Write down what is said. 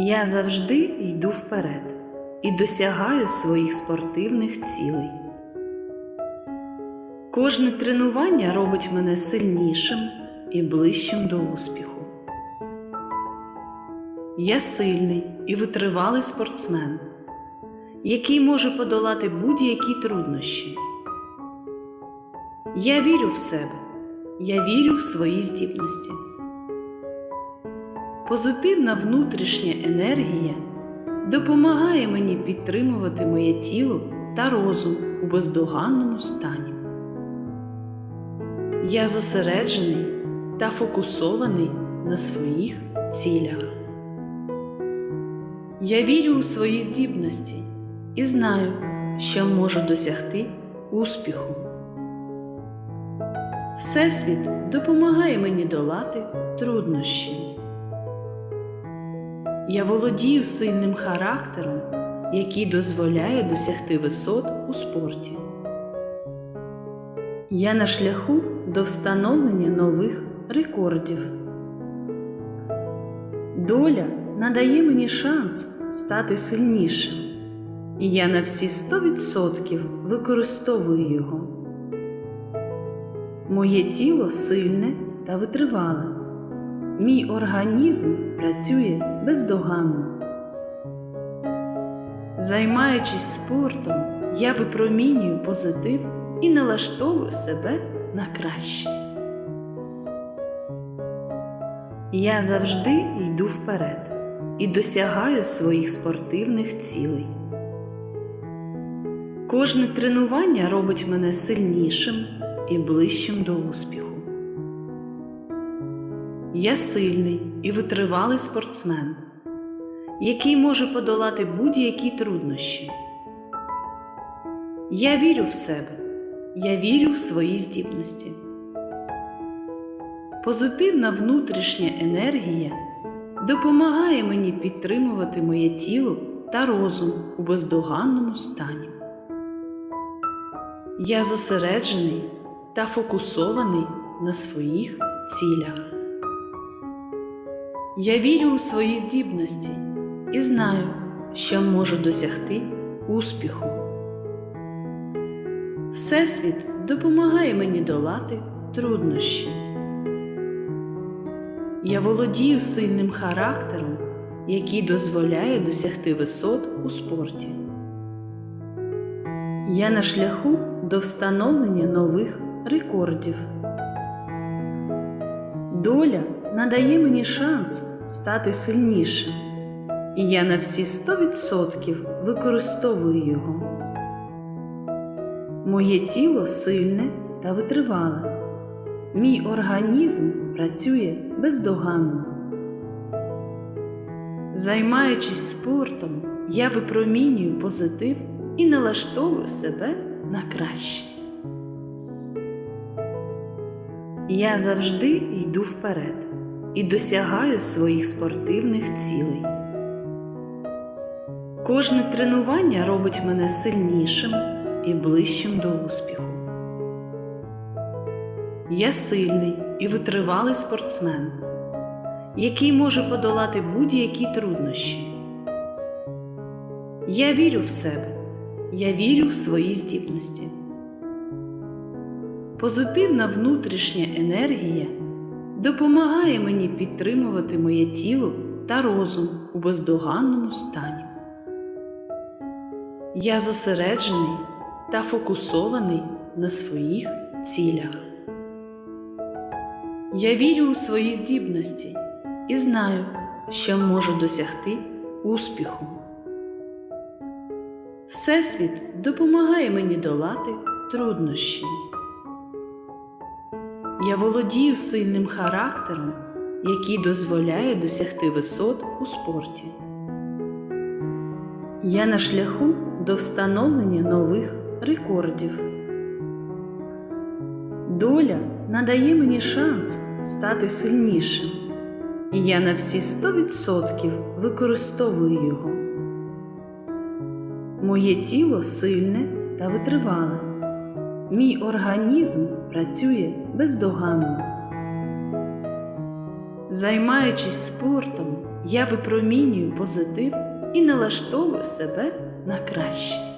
Я завжди йду вперед і досягаю своїх спортивних цілей. Кожне тренування робить мене сильнішим і ближчим до успіху. Я сильний і витривалий спортсмен, який може подолати будь-які труднощі. Я вірю в себе, я вірю в свої здібності. Позитивна внутрішня енергія допомагає мені підтримувати моє тіло та розум у бездоганному стані. Я зосереджений та фокусований на своїх цілях. Я вірю у свої здібності і знаю, що можу досягти успіху. Всесвіт допомагає мені долати труднощі. Я володію сильним характером, який дозволяє досягти висот у спорті. Я на шляху до встановлення нових рекордів. Доля надає мені шанс стати сильнішим, і я на всі 100% використовую його. Моє тіло сильне та витривале. Мій організм працює бездоганно. Займаючись спортом, я випромінюю позитив і налаштовую себе на краще. Я завжди йду вперед і досягаю своїх спортивних цілей. Кожне тренування робить мене сильнішим і ближчим до успіху. Я сильний і витривалий спортсмен, який може подолати будь-які труднощі. Я вірю в себе, я вірю в свої здібності. Позитивна внутрішня енергія допомагає мені підтримувати моє тіло та розум у бездоганному стані. Я зосереджений та фокусований на своїх цілях. Я вірю у свої здібності і знаю, що можу досягти успіху. Всесвіт допомагає мені долати труднощі. Я володію сильним характером, який дозволяє досягти висот у спорті. Я на шляху до встановлення нових рекордів. Доля надає мені шанс стати сильнішим, і я на всі 100% використовую його. Моє тіло сильне та витривале. Мій організм працює бездоганно. Займаючись спортом, я випромінюю позитив і налаштовую себе на краще. Я завжди йду вперед і досягаю своїх спортивних цілей. Кожне тренування робить мене сильнішим і ближчим до успіху. Я сильний і витривалий спортсмен, який може подолати будь-які труднощі. Я вірю в себе, я вірю в свої здібності. Позитивна внутрішня енергія допомагає мені підтримувати моє тіло та розум у бездоганному стані. Я зосереджений та фокусований на своїх цілях. Я вірю у свої здібності і знаю, що можу досягти успіху. Всесвіт допомагає мені долати труднощі. Я володію сильним характером, який дозволяє досягти висот у спорті. Я на шляху до встановлення нових рекордів. Доля надає мені шанс стати сильнішим, і я на всі 100% використовую його. Моє тіло сильне та витривале. Мій організм працює бездоганно. Займаючись спортом, я випромінюю позитив і налаштовую себе на краще.